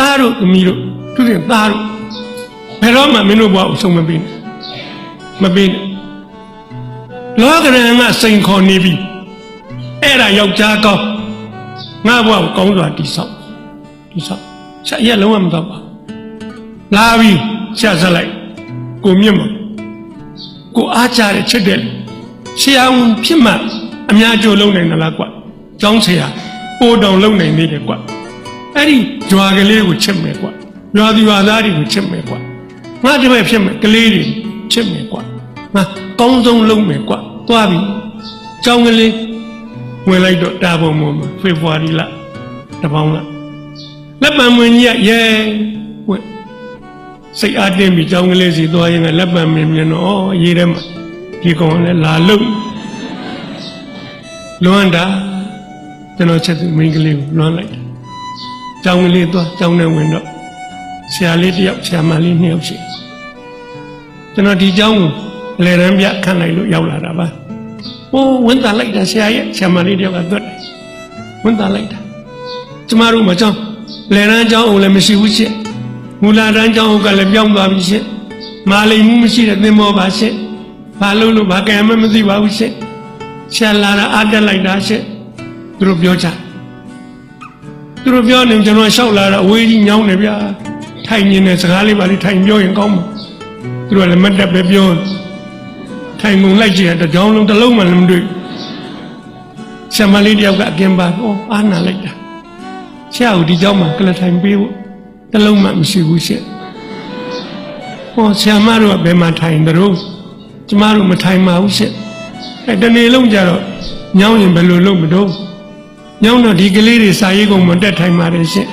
သားတို့သမီးတို့သူတင်သားတို့ဘယ်တော့မှမင်းတို့ဘဝကိုဆုံးမပေးနဲ့မပေးနဲ့လောကရန်ကစိန်ခေါ်နေပြီအဲ့ဒါယောက်ျားကောင်းငါဘဝကိုကောင်းစွာတည်ဆောက်တည်ဆောက်ဆက်ရက်လုံးဝမတော့ပါဘူးလာပြီဆက်ဆက်လိုက်ကိုမြင့်မကိုအားကြတဲ့ချစ်တဲ့ဆရာဝန်ဖြစ်မှအများကြိုးလုံးနိုင်တယ်လားကွကျောင်းဆရာပိုးတောင်လုံးနိုင်နေတယ်ကွ အဲ့ဒီကြွာကလေးကိုချစ်မယ်ကွရွာသူရွာသားတွေကိုချစ်မယ်ကွငါတပည့်ဖြစ်မယ်ကလေးတွေချစ်မယ်ကွငါကောင်းဆုံးလုံးမယ်ကွသွားပြီကျောင်းကလေးဝင်လိုက်တော့တာပုံပေါ်မှာဖေဖော်ဝါရီလတပေါင်းလားလက်ပံမွင်ကြီးကရဲဝက်စိတ်အားတင်းပြီးကျောင်းကလေးစီသွားရင်လည်းလက်ပံမင်းမြင်တော့ရေးထဲမှာဒီကောင်လည်းလာလို့လွမ်းတာကျွန်တော်ချက်သူမိန်းကလေးကိုလွမ်းလိုက်တယ် ကျောင်းကလေးသွားကျောင်းထဲဝင်တော့ဆရာလေးတစ်ယောက်ဆရာမလေးနှစ်ယောက်ရှိတယ်ကျွန်တော်ဒီကျောင်းကိုလေရန်ပြခန့်လိုက်လို့ရောက်လာတာပါဟိုးဝန်တာလိုက်တာဆရာရဲ့ဆရာမလေးတစ်ယောက်ကသွတ်တယ်ဝန်တာလိုက်တာကျမတို့မကျောင်းလေရန်ကျောင်းအောင်လည်းမရှိဘူးရှင့်မူလာတန်းကျောင်းကလည်းပြောင်းသွားပြီရှင့်မာလိမ်မှုမရှိတဲ့သင်္ဘောပါရှင့်ဘာလို့လို့ဘာကံမှမသိပါဘူးရှင့်ဆရာလာတာအားတက်လိုက်တာရှင့်သူတို့ပြောကြ သူတို့ပြောနေကျွန်တော်ရှောက်လာတာအဝေးကြီးညောင်းနေဗျာထိုင်နေတဲ့စကားလေးပါလေးထိုင်ပြောရင်ကောင်းမှာသူတို့ကလည်းမတ်တက်ပဲပြောထိုင်ကုန်လိုက်ကြည့်တဲ့ကြောင်းလုံးတစ်လုံးမှလည်းမတွေ့ဆရာမလေးတယောက်ကအကင်ပါဩအားနာလိုက်တာဆရာကဒီကြောင်းမှာကလထိုင်ပေးဖို့တစ်လုံးမှမရှိဘူးရှင့်ဟောဆရာမတို့ကဘယ်မှာထိုင်ကြတော့ကျမတို့မထိုင်ပါဘူးရှင့်အဲတနေ့လုံးကြတော့ညောင်းရင်ဘယ်လိုလုပ်မတော့ ညောင်းတော့ဒီကလေးတွေစာရေးကုန်မတက်ထိုင်ပါတယ်ရှင့်